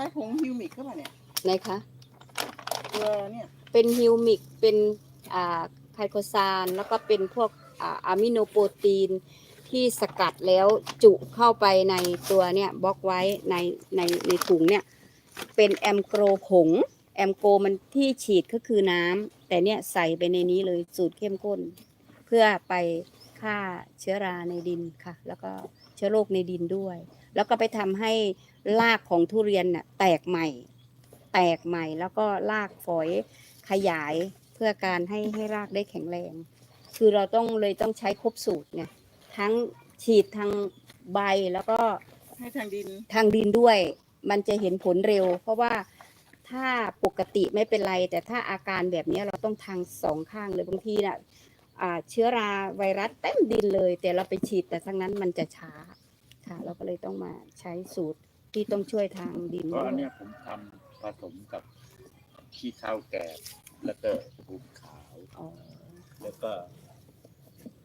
ช้ผงฮิวมิกเข้ามาเนี่ยไหนคะตัวเนี่ยเป็นฮิวมิกเป็นอ่าไคโคซานแล้วก็เป็นพวกอ่าอะมิโนโปรตีนที่สกัดแล้วจุเข้าไปในตัวเนี่ยบล็อกไว้ในในในถุงเนี่ยเป็นแอมโกรผงแอมโกมันที่ฉีดก็คือน้ำแต่เนี่ยใส่ไปในนี้เลยสูตรเข้มข้น เพื่อไปฆ่าเชื้อราในดินค่ะ แล้วก็เชื้อโรคในดินด้วย แล้วก็ไปทำให้รากของทุเรียนน่ะแตกใหม่ แตกใหม่แล้วก็รากฝอยขยายเพื่อการให้ให้รากได้แข็งแรง คือเราต้องเลยต้องใช้ครบสูตรเนี่ยทั้งฉีดทางใบแล้วก็ให้ทางดินทางดินด้วย มันจะเห็นผลเร็ว เพราะว่าถ้าปกติไม่เป็นไร แต่ถ้าอาการแบบนี้เราต้องทางสองข้างเลยบางทีน่ะอ่าเชื้อราไวรัสเต็มดินเลย แต่เราไปฉีดแต่ทั้งนั้นมันจะช้า ค่ะ เราก็เลยต้องมาใช้สูตรที่ต้องช่วยทางดินเพราะด้วอันยเนี้ยผมทำผสมกับขี้เถ้าแก่แล้วก็ปูนขาวอ๋อ แล้วก็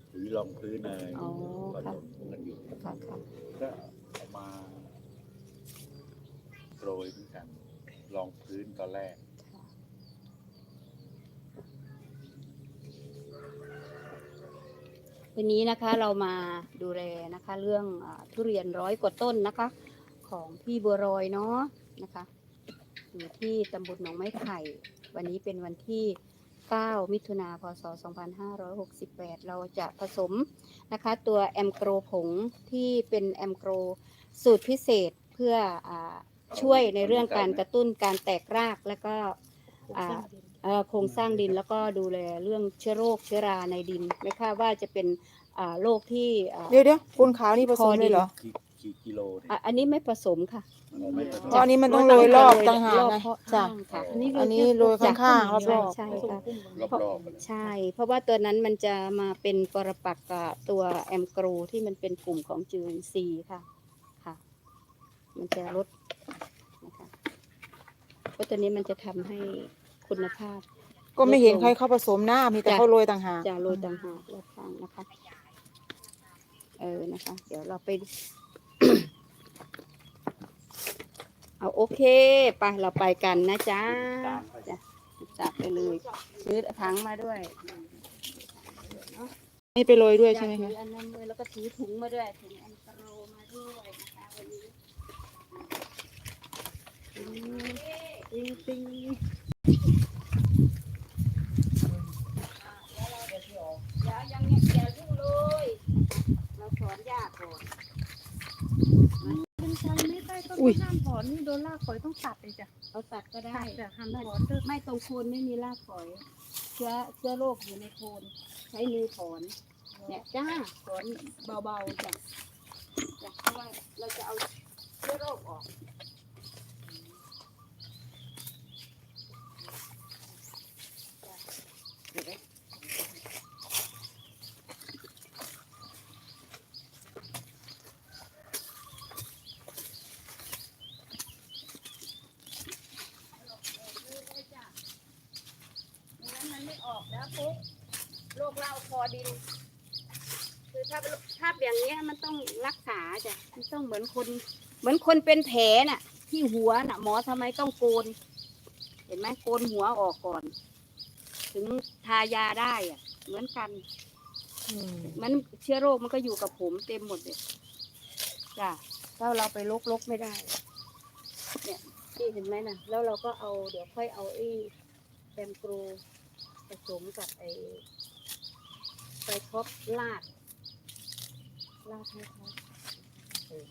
ปุ๋ยรองพื้นอะไรอ๋อผค่ะสมกันอยู่ค่ะค่ะก็เอามาโปรยเหมือนกันรองพื้นตอนแรก วันนี้นะคะเรามาดูแลนะคะ เรื่องอทุเรียนร้อยกว่าต้นนะคะ ของพี่บัวรอยเนาะนะคะอยู่ที่ตำบลหนองไม้ไผ่วันนี้เป็นวันที่ 9 มิถุนาพศ 2568 เราจะผสมนะคะ ตัวแอมโกรผงที่เป็นแอมโกรสูตรพิเศษเพื่ออช่วยในเรื่องการกระตุ้นการแตกรากแล้วก็ โครงสร้างดินแล้วก็ดูแลเรื่องเชื้อโรคเชื้อราในดิน ไม่ค่าว่าจะเป็นอ่าโรคที่อ่า เดี๋ยวเดี๋ยวปูนขาวนี่ผสมเลยเหรอกี่กี่กิโลเนี่ยอะอันนี้ไม่ผสมค่ะเราไม่ผสม เพราะอันนี้มันต้องโรยรอบต่างหากรอบไงเพาะจ้ะ ข้างค่ะ อันนี้อันนี้โรยข้างๆรใช่อบใช่ค่ะ รอบๆกันใช่ เพราะว่าตัวนั้นมันจะมาเป็นปรปักษ์กับตัวแอมโกรที่มันเป็นกลุ่มของจูนซีค่ะ ค่ะ มันจะลดนะคะเพราะตัวนี้มันจะทำให้ คุณภาพๆก็ไม่เห็นใครเข้าผสมหน้ามีแต่จ้ะเขาโรยต่างหากจะโรยต่างหากรอบข้างนะคะ เออนะคะ เดี๋ยวเราไป เอาโอเคไปเราไปกันนะจ๊ะจ้ะจับไปเลยซื้อถังมาด้วยนี่ไปโรยด้วยใช่ไหมถืคะออันนั้นด้วยแล้วก็ถือถุงมาด้วยถุงแอนตโรมาด้วยนะคะวันนี้อืม ติ๊งติ๊งอย่ายังอย่ายุ่งเลย เราสอนยากก่อนเป็นชันไม่ได้ต้องห้ามถอนนี่โดนลากฝอยต้องตัดเลยจ้ะเราตัดก็ได้ตัดจ้ะห้ามไม่ถอนเด้อไม่ตรงโคนไม่มีรากฝอยเชื้อเชื้อโรคอยู่ในโคนใช้มือถอนเนี่ยจ้าถอนเบาๆจ้ะจ้ะเพราะว่าเราจะเอาเชื้อโรคออก ไม่งั้นมันไม่ออกแล้วปุ๊บ โรคเล่าคอดิน คือถ้าถ้าอย่างเงี้ยมันต้องรักษาจ้ะมันต้องเหมือนคน เหมือนคนเป็นแผลน่ะ ที่หัวน่ะ หมอทำไมต้องโกน เห็นไหมโกนหัวออกก่อน ถึงทายาได้อะ เหมือนกันอืมมันเชื้อโรคมันก็อยู่กับผมเต็มหมดเลยจ้ะถ้าเราไปลกลกไม่ได้ เนี่ยที่เห็นไหมนะแล้วเราก็เอาเดี๋ยวค่อยเอาไอ้แอมโกรผสมกับไอ้ ไปครอบลาด ลาดให้เขาเออ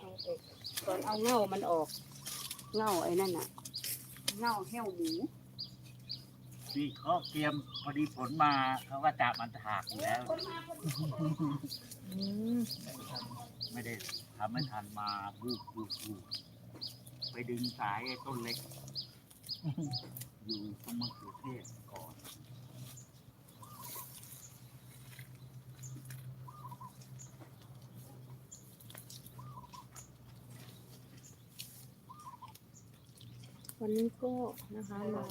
เอาไอ้ก่อนเอาเง่ามันออก เง่าไอ้นั่นน่ะ เง่าแห้วหมูที่เขาเตรียมพอดีผลมาเขาก็จะมันถากอยู่แล้วอืมไม่ได้ทำไม่ทันมาบูบบูบบูบ ไปดึงสายไอ้ต้นเล็ก อยู่ตรงมะเขือเทศก่อนวันนี้ก็นะคะมา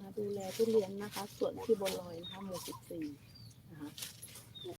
มาดูแลทุเรียนนะคะ ส่วนที่บนลอยนะคะหมู่สิบสี่นะคะ